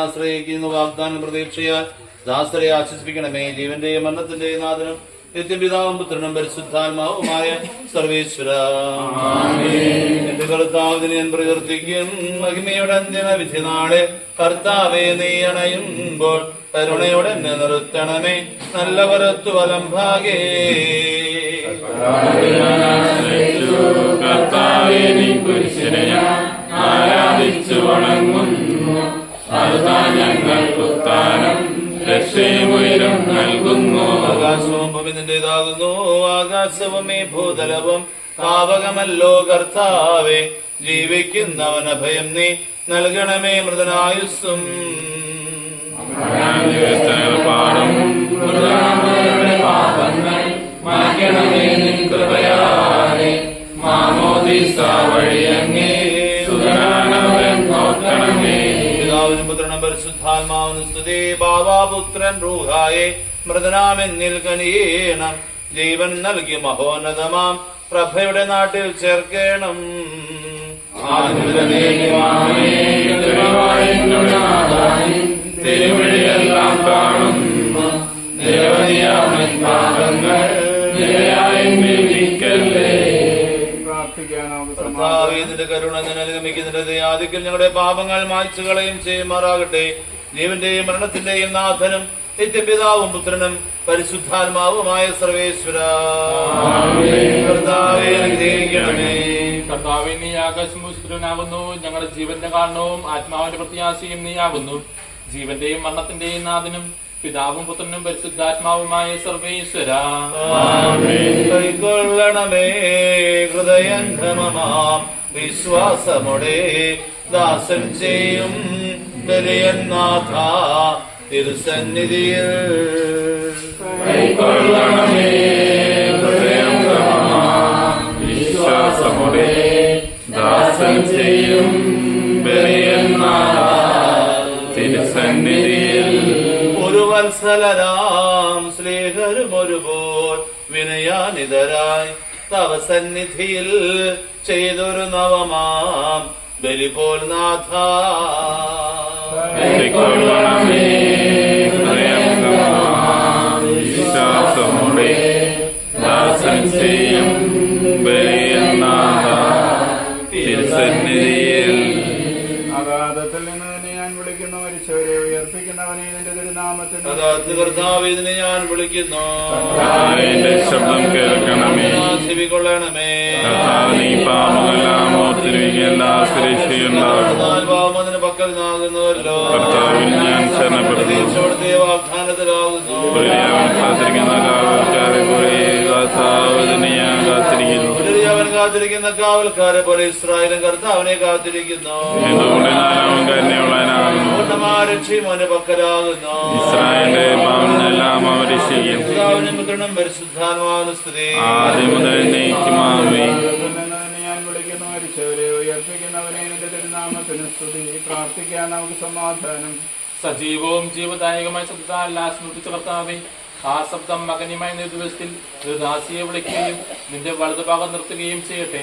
ആശ്രയിക്കുന്നു വാഗ്ദാനം പ്രതീക്ഷയാൽ ദാസരെ ആശ്വസിപ്പിക്കണമേ. ജീവന്റെയും മരണത്തിന്റെയും നാഥനും നിത്യപിതാവും പുത്രനും പരിശുദ്ധാത്മാവുമായ സർവേശ്വര. എന്റെ കർത്താവിന് ഞാൻ പ്രകീർത്തിക്കും. മഹിമയുടെ അന്തിമ വിധി നാളെ കർത്താവെ നീ അണയുമ്പോൾ കരുണയോടെ എന്നെ നിർത്തണമേ. നല്ല വരത്തു വലം ഭാഗേ. കർത്താവേ നീ ആരാധിച്ചു വണങ്ങുന്നു. ആകാശവും ആകാശവുമേ ഭൂതലവും പാവകമല്ലോ കർത്താവേ. ജീവിക്കുന്നവന അഭയം നീ നൽകണമേ മൃതനായുസ്സും. പിതാവിനും പുത്രനും പരിശുദ്ധാത്മാവിനും സ്തുതി. ബാബാപുത്രൻ റൂഹായെ ജീവൻ നൽകി മഹോന്നതമാം. പ്രഭയുടെ നാട്ടിൽ ചേർക്കേണം. തിരുവഴിയെല്ലാം കാണുന്നു. നിരവധിയാമൻ പാപങ്ങൾ നിന്റെ കരുണ ഞാൻ അനുഗമിക്കുന്നതിന്റെ ദയാദിക്കൽ ഞങ്ങളുടെ പാപങ്ങൾ മായ്ച്ചു കളയും ചെയ്യുമാറാകട്ടെ. ജീവന്റെയും മരണത്തിന്റെയും നാഥനും നിത്യപിതാവും പുത്രനും പരിശുദ്ധാത്മാവുമായ സർവേശ്വര. കർത്താവേ നീ ആകാശമുദ്രനാവുന്നു ഞങ്ങളുടെ ജീവന്റെ കാരണവും ആത്മാവിന്റെ പ്രത്യാശയും നീയാവുന്നു ജീവന്റെയും മരണത്തിന്റെയും നാഥനും പിതാവും പുത്രനും പരിശുദ്ധാത്മാവുമായ സർവേശ്വര. കൈക്കൊള്ളണമേ. ഹൃദയംഗമമാം. വിശ്വാസമുടെ ദാസൻ ചെയ്യും ബലിയന്നാഥ തിരുസന്നിധിയിൽ. കൈക്കൊള്ളണമേ ഹൃദയം വിശ്വാസമുടെ ദാസൻ ചെയ്യും ബലിയന്നാഥ തിരുസന്നിധിയിൽ. ഒരു വത്സലരാം സ്നേഹരും ഒരുപോൽ വിനയാനിതരായി. തവ സന്നിധിയിൽ ചെയ്തൊരു നവമാം. ബലിപോൽ നാഥ. വിശ്വാസമുടെ ദാസൻ ചെയ്യും ബലിയന്നാഥ തിരുസന്നിധിയിൽ. അഗാധത്തിൽ നിന്ന് തന്നെ ഞാൻ വിളിക്കുന്നു. മരിച്ചവരെ ഉയർപ്പിക്കുന്നവനെ നിന്റെ തിരുനാമത്തിന് അതാത് കർത്താവ് ഇതിനെ ഞാൻ വിളിക്കുന്നു. ശബ്ദം കേൾക്കണമേ. പക്കൽ ഞാൻ വാഗ്ദാനത്തിലാകുന്നു. കാത്തിരിക്കുന്ന. കാത്തിരിക്കുന്ന കാവൽക്കാരെ പോലെ ഇസ്രായേലും കർത്താവിനെ കാത്തിരിക്കുന്നു. പക്കലാകുന്നു. കർത്താവിനും പുത്രനും പരിശുദ്ധാത്മാവിനും മരിച്ചവരെ ഉയർപ്പിക്കുന്നവനെ നിന്റെ തിരുനാമത്തിന് സ്തുതി. പ്രാർത്ഥിക്കാൻ നമുക്ക് സമാധാനം. സജീവവും ജീവദായകമായ ശബ്ദത്താൽ ആസ്മൃതിച്ച കർത്താവെ ആ ശബ്ദം മകനിമായ നിർദ്ദേശത്തിൽ ദാസിയെ വിളിക്കുകയും നിന്റെ വലതുഭാഗം നിർത്തുകയും ചെയ്യട്ടെ.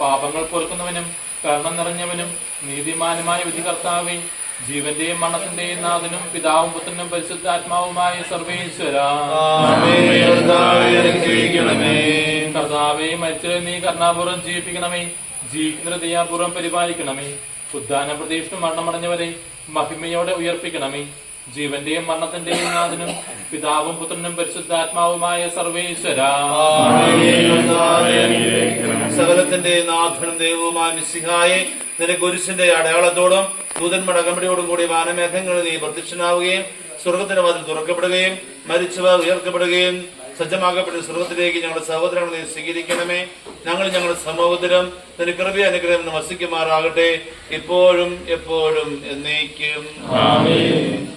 പാപങ്ങൾ പൊറുക്കുന്നവനും കർണം നിറഞ്ഞവനും നീതിമാനുമായ വിധികർത്താവേ ജീവന്റെയും മരണത്തിന്റെയും നാഥനും പിതാവും പുത്രനും പരിശുദ്ധാത്മാവുമായ സർവേശ്വര. കർത്താവേ, മരിച്ചവരെ നീ കർണാപൂർവം ജീവിപ്പിക്കണമേ. ജീവിക്കുന്ന ദയാപൂർവം പരിപാലിക്കണമേ. ഉദ്ധാന പ്രതീക്ഷ മരണമടഞ്ഞവരെ മഹിമയോടെ ഉയർപ്പിക്കണമേ. ജീവന്റെയും മരണത്തിന്റെയും നാഥനും പിതാവും പുത്രനും പരിശുദ്ധാത്മാവുമായ സർവേശ്വര. സകലത്തിന്റെ നാഥനും ദൈവവുമായ മിസ്സിഹായെ നിന്റെ കുരിശിന്റെ അടയാളത്തോടും ദൂതന്മാരുടെ അകമ്പടിയോടും കൂടി വാനമേഘങ്ങളിൽ നീ പ്രത്യക്ഷനാവുകയും സ്വർഗത്തിന്റെ വാതിൽ തുറക്കപ്പെടുകയും മരിച്ചവർ ഉയർക്കപ്പെടുകയും സജ്ജമാക്കപ്പെട്ട സ്വർഗത്തിലേക്ക് ഞങ്ങളുടെ സഹോദരങ്ങൾ നീ സ്വീകരിക്കണമേ. ഞങ്ങൾ ഞങ്ങളുടെ സമൂഹത്തിലും നിന്റെ കൃപ അനുഗ്രഹം വസിക്കുമാറാകട്ടെ. ഇപ്പോഴും എപ്പോഴും എന്നേക്കും. ആമേൻ.